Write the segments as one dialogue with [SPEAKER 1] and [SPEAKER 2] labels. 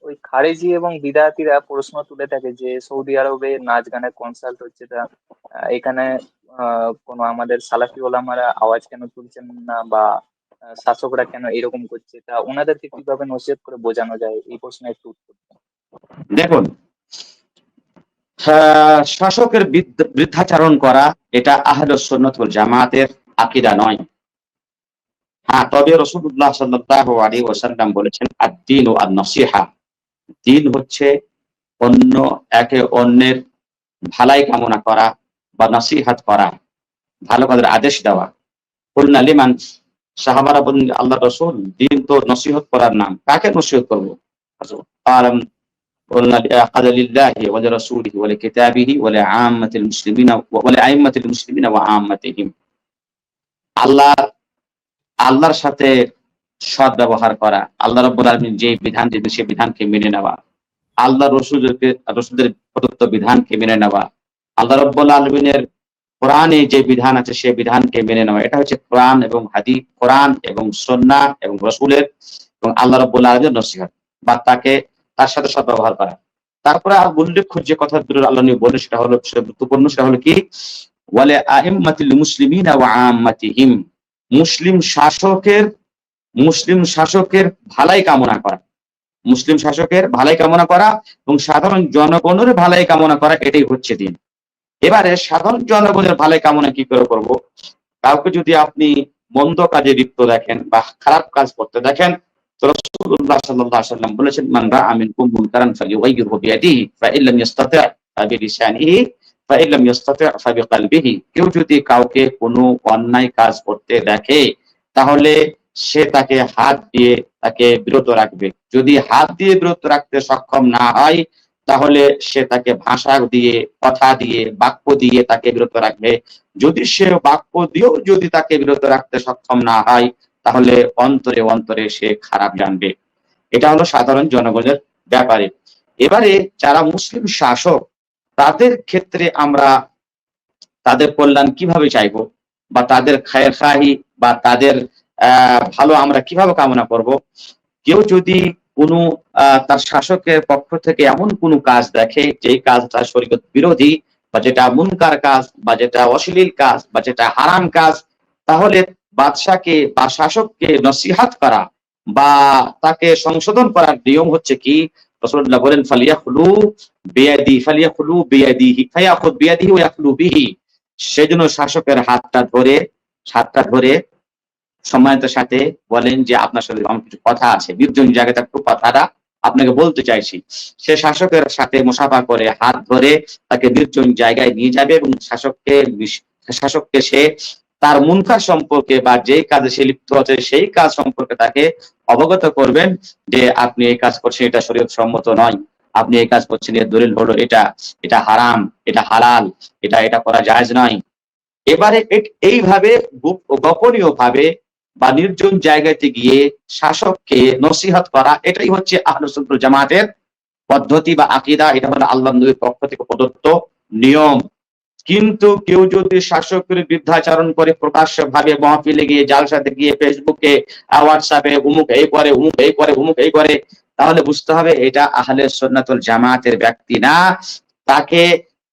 [SPEAKER 1] ওই খারেজি এবং বিদাতিরা প্রশ্ন তুলে থাকে যে সৌদি আরবে নাচ গানের কনসার্ট হচ্ছে তা এখানে কোনো আমাদের সালাফি ওলামারা আওয়াজ কেন তুলছেন না বা শাসকরা কেন এরকম করছে? তা ওনাদেরকে কীভাবে নসিহত করে বোঝানো যায়? এই প্রশ্নের একটু উত্তর
[SPEAKER 2] দেখুন শাসকের বৃদ্ধ- বৃদ্ধাচারণ করা এটা আহলে সুন্নাত ওয়াল জামাতের আকিদা নয়। হ্যাঁ তবে রসুল্লাহ সাল্লাল্লাহু আলাইহি ওয়াসাল্লাম বলেছেন আদ-দীন ও আন-নসিহা দিন হচ্ছে অন্য একে অন্যের ভালাই কামনা করা বা নসিহাত করা ভালো কাজের আদেশ দেওয়া কুলনা লিমান সাহাবারা বলেন আল্লাহ রসুল দিন তো নসিহত করার নাম কাকে নসিহত করবো قال قلنا قال لله ولرسوله ولكتابه ولعامة المسلمين ولأئمة المسلمين وعامتهم আল্লাহ আল্লাহর সাথে সৎ ব্যবহার করা, আল্লাহ রব্বুল আলমিন যে বিধান দিবেন সে বিধানকে মেনে নেওয়া আল্লাহ রসুলকে, রসুলদের প্রদত্ত বিধানকে মেনে নেওয়া, আল্লাহ রব্বুল আলমিনের কোরআনে যে বিধান আছে সে বিধানকে মেনে নেওয়া, এটা হচ্ছে কোরআন এবং হাদি কোরআন এবং সন্না এবং রসুলের এবং আল্লাহ রব্বুল আলমের নসিহত বা তাকে, তার সাথে সৎ ব্যবহার করা। তারপরে আর উল্লেখ্য যে কথা আল্লাহ নিয়ে বলে সেটা হলো গুরুত্বপূর্ণ, সেটা হলো কি? ওয়ালে আইম্মাতিল মুসলিমিনা ওয়া আম্মাতিহিম। মুসলিম শাসকের মুসলিম শাসকের ভালাই কামনা করা। মুসলিম শাসকের ভালাই কামনা করা এবং সাধারণ জনগণের ভালাই কামনা করা, এটাই হচ্ছে দিন। এবারে সাধারণ জনগণের ভালাই কামনা কি করে করব? কাউকে যদি আপনি মন্দ কাজে লিপ্ত দেখেন বা খারাপ কাজ করতে দেখেন বলেছেন, মান রাআ মিনকুম মুনকারান কেউ যদি কাউকে কোনো অন্যায় কাজ করতে দেখে, তাহলে সে তাকে হাত দিয়ে তাকে বিরত রাখবে। যদি হাত দিয়ে বিরত রাখতে সক্ষম না হয়, তাহলে সে তাকে ভাষা দিয়ে, কথা দিয়ে, বাক্য দিয়ে তাকে বিরত রাখবে। যদি সে বাক্য দিয়েও যদি তাকে বিরত রাখতে সক্ষম না হয়, তাহলে অন্তরে অন্তরে সে খারাপ জানবে। এটা হলো সাধারণ জনগণের ব্যাপারে। এবারে যারা মুসলিম শাসক তাদের ক্ষেত্রে আমরা তাদের কল্যাণ কীভাবে চাইব? বা তাদের খায়ের খাহি বা তাদের ভালো আমরা কীভাবে কামনা করব? কেউ যদি কোনো তার শাসকের পক্ষ থেকে এমন কোনো কাজ দেখে, যেই কাজ তার শরীয়ত বিরোধী বা যেটা মুনকার কাজ বা যেটা অশ্লীল কাজ বা যেটা হারাম কাজ, তাহলে বাদশাকে বা শাসককে নসিহাত করা বা তাকে সংশোধন করার নিয়ম হচ্ছে কি? রসুল্লাহ বলেন, ফালিয়াখলু বিয়াদি ফালিয়াখলু বিয়াদিহি ফায়াখুদ বিয়াদিহি ওয়া ইয়াখলু বিহি সেজন্য শাসকের হাতটা ধরে হাতটা ধরে সম্মানিতের সাথে বলেন যে, আপনার সাথে আমার কিছু কথা আছে, নির্জন জায়গাতে একটু কথাটা আপনাকে বলতে চাইছি। সে শাসকের সাথে মুসাফা করে হাত ধরে তাকে নির্জন জায়গায় নিয়ে যাবে এবং শাসককে শাসককে সে তার মুনকার সম্পর্কে বা যেই কাজে সে লিপ্ত আছে, সেই কাজ সম্পর্কে তাকে অবগত করবেন যে আপনি এই কাজ করছেন, এটা শরীয়ত সম্মত নয়। আপনি এই কাজ করছেন, এর দলিল হলো এটা এটা হারাম, এটা হালাল, এটা এটা করা জায়েজ নয়। এবারে এইভাবে গোপনীয় ভাবে বা নির্জন জায়গাতে গিয়ে শাসককে নসিহত করা, এটাই হচ্ছে আহলুসুল জামাতের পদ্ধতি বা আকিদা, এটা হলো আল্লাহ নবীর পক্ষ থেকে প্রদত্ত নিয়ম। কিন্তু কেউ যদি শাসকের বৃদ্ধাচরণ করে প্রকাশ্য ভাবে মহফিলে গিয়ে জালসাতে গিয়ে ফেসবুকে হোয়াটসঅ্যাপে উমুক, এই করে, উমুক, এই করে, উমুক, এই করে, তাহলে বুঝতে হবে এটা আহলে সন্ন্যাতুল জামাতের ব্যক্তি না। তাকে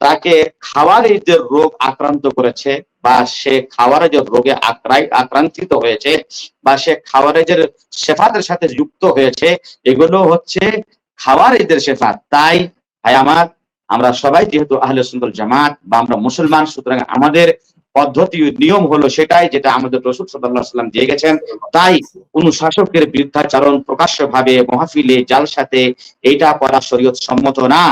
[SPEAKER 2] তাকে খাওয়ারের যে রোগ আক্রান্ত করেছে বা সে খাওয়ারে যে রোগে আক্রান্তিত হয়েছে বা সে খাওয়ারেজের শেফাতের সাথে যুক্ত হয়েছে, এগুলো হচ্ছে খাওয়ারেজের শেফাত। তাই, ভাই আমার আমরা সবাই যেহেতু আহলে সুন্দর জামাত বা আমরা মুসলমান, সুতরাং আমাদের পদ্ধতি নিয়ম হলো সেটাই যেটা আমাদের রসুল সাল্লাহ সাল্লাম দিয়ে গেছেন। তাই কোন শাসকের বিরুদ্ধাচরণ প্রকাশ্যভাবে মহাফিলে জালসাতে এটা করা শরীয়ত সম্মত না।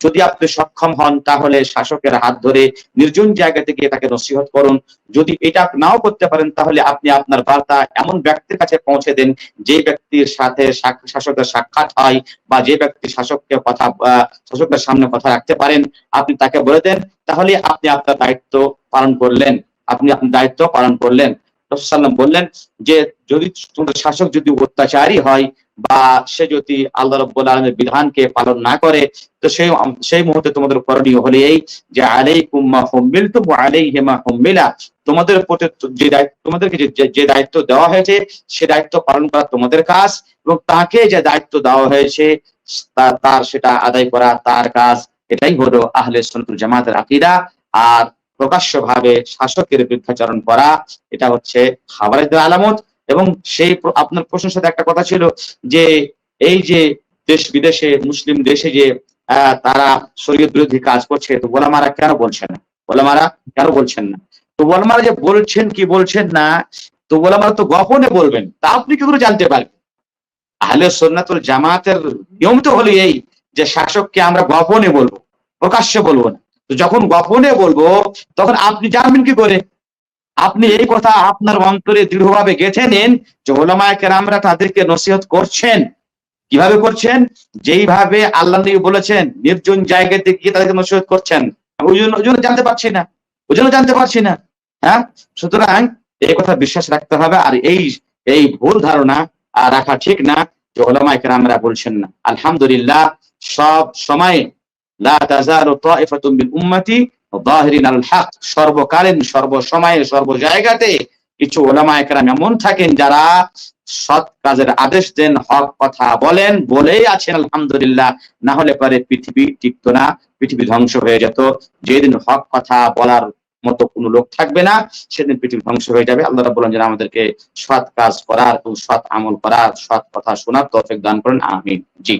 [SPEAKER 2] যদি আপনি সক্ষম হন, তাহলে শাসকের হাত ধরে নির্জন জায়গা থেকে তাকে নসিহত করুন। যদি এটা নাও করতে পারেন, তাহলে আপনি আপনার বার্তা এমন ব্যক্তির কাছে পৌঁছে দেন, যে ব্যক্তির সাথে সাক- শাসকের সাক্ষাৎ হয় বা যে ব্যক্তি শাসককে কথা শাসকের সামনে কথা রাখতে পারেন, আপনি তাকে বলে দেন, তাহলে আপনি আপনার দায়িত্ব পালন করলেন। আপনি আপনার দায়িত্ব পালন করলেন। রসুল্লাম বললেন যে, যদি তোমাদের শাসক যদি অত্যাচারী হয় বা সে যদি আল্লাহ রব্বুল আলমের বিধানকে পালন না করে, তো সেই সেই মুহূর্তে তোমাদের করণীয় হলে এই যে, আলাইকুম মা হুম্মিলতুম ওয়া আলাইহি মা হুম্মিলা। তোমাদের প্রতি যে দায়িত্ব, তোমাদেরকে যে- দায়িত্ব দেওয়া হয়েছে, সে দায়িত্ব পালন করা তোমাদের কাজ এবং তাকে যে দায়িত্ব দেওয়া হয়েছে, তা- তার সেটা আদায় করা তার কাজ। এটাই হলো আহলে সুন্নাতুল জামাতের আকীদা। আর প্রকাশ্যভাবে শাসকের বিরুদ্ধাচরণ করা, এটা হচ্ছে খাবারের আলামত। এবং সেই আপনার প্রশ্নের সাথে একটা কথা ছিল যে, এই যে দেশ বিদেশে, মুসলিম দেশে যে তারা শরীয়ত বিরোধী কাজ করছে, তো ওলামারা কেন বলছেন না? ওলামারা কেন বলছেন না? তো ওলামারা যে বলছেন কি বলছেন না, তো ওলামারা তো গোপনে বলবেন। তা আপনি কি করে জানতে পারবেন? আহলে সন্ন্যাতুল জামাতের নিয়ম তো হলো এই যে শাসককে আমরা গোপনে বলব, প্রকাশ্যে বলব না। তো যখন গোপনে বলব, তখন আপনি জানবেন কি করে? আপনি এই কথা আপনার অন্তরে দৃঢ়ভাবে গেঁথে নিন যে ওলামায় কেরামরা তাদেরকে নসিহত করছেন। কীভাবে করছেন? যেইভাবে আল্লাহ নবী বলেছেন, নির্জন জায়গাতে গিয়ে তাদেরকে নসিহত করছেন। ওই জন্য ওই জন্য জানতে পারছি না। ওই জন্য জানতে পারছি না। হ্যাঁ? সুতরাং এই কথা বিশ্বাস রাখতে হবে আর এই এই ভুল ধারণা রাখা ঠিক না যে ওলামায় কেরামরা বলছেন না। আলহামদুলিল্লাহ, সব সময় লা তাজালু তাইফাতুম মিন উম্মতি কিছু ওলামায়ে কেরাম এমন থাকেন যারা সৎ কাজের আদেশ দেন, হক কথা বলেন, বলেই আছেন, আলহামদুলিল্লাহ। না হলে পরে পৃথিবী টিকতো না, পৃথিবী ধ্বংস হয়ে যেত। যেদিন হক কথা বলার মতো কোনো লোক থাকবে না, সেদিন পৃথিবী ধ্বংস হয়ে যাবে। আল্লাহ আলামিন যেন আমাদেরকে সৎ কাজ করার এবং সৎ আমল করার, সৎ কথা শোনার তৌফিক দান করেন, আমিন। জি।